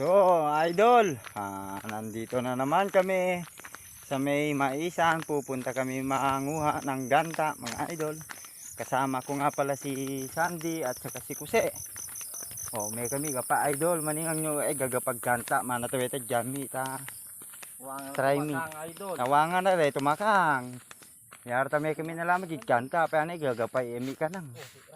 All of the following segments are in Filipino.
So, idol, ah, nandito na naman kami sa may maisan. Pupunta kami manguha ng ganta, mga idol. Kasama ko nga pala si Sandy at saka si Kuse. Oh, may kami gapa idol, maningang nyo eh gagapag ganta, mana to ito jami ta. Wangan Try me. Tawangan na rin, tumakang. Yarta may kami nalaman giganta, pa ano gagapay emi ka nang. Oh,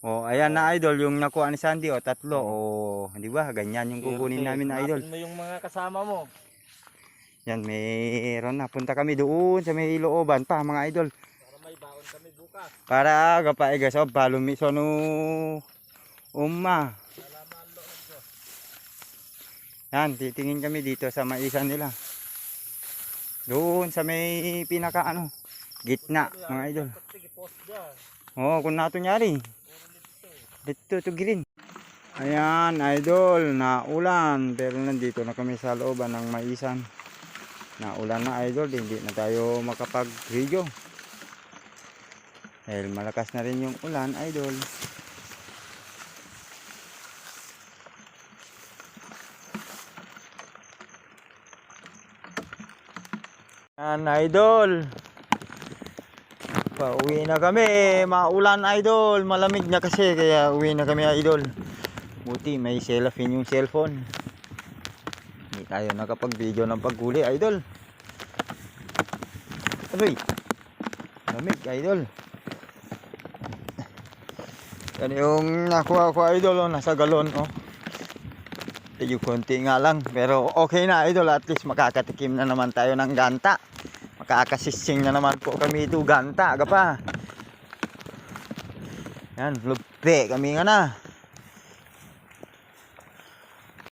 ayan na idol, yung nakuha ni Sandy, oh, tatlo. Oh, di ba? Ganyan yung kukunin namin na idol. Hanapin mo yung mga kasama mo. Yan, mayroon na. Punta kami doon sa may looban pa, mga idol. Para may baon kami bukas. Para gapae so balumi so no umma. Yan, titingin kami dito sa maisan nila. Doon sa may pinaka ano, gitna, mga idol. Oh, kung nato nyari. Dito. To green. Ayan, idol, naulan. Pero nandito na kami sa looban ng maisan. Naulan na idol, hindi na tayo makapag-video. Dahil malakas na rin yung ulan, idol. Ayan, idol. Pauwi na kami. Maulan, idol. Malamig na kasi, kaya uwi na kami, idol. Buti, may cellophane yung cellphone. Hindi tayo nakapag-video ng paghuli, idol. Aroy. Lamig, idol. Yan yung nakuha ko, idol, oh, nasa galon, oh. Medyo konti nga lang, pero okay na, idol. At least makakatikim na naman tayo ng ganta. Makakasising na naman po kami ito, ganta, aga pa. Yan, lupi kami nga na.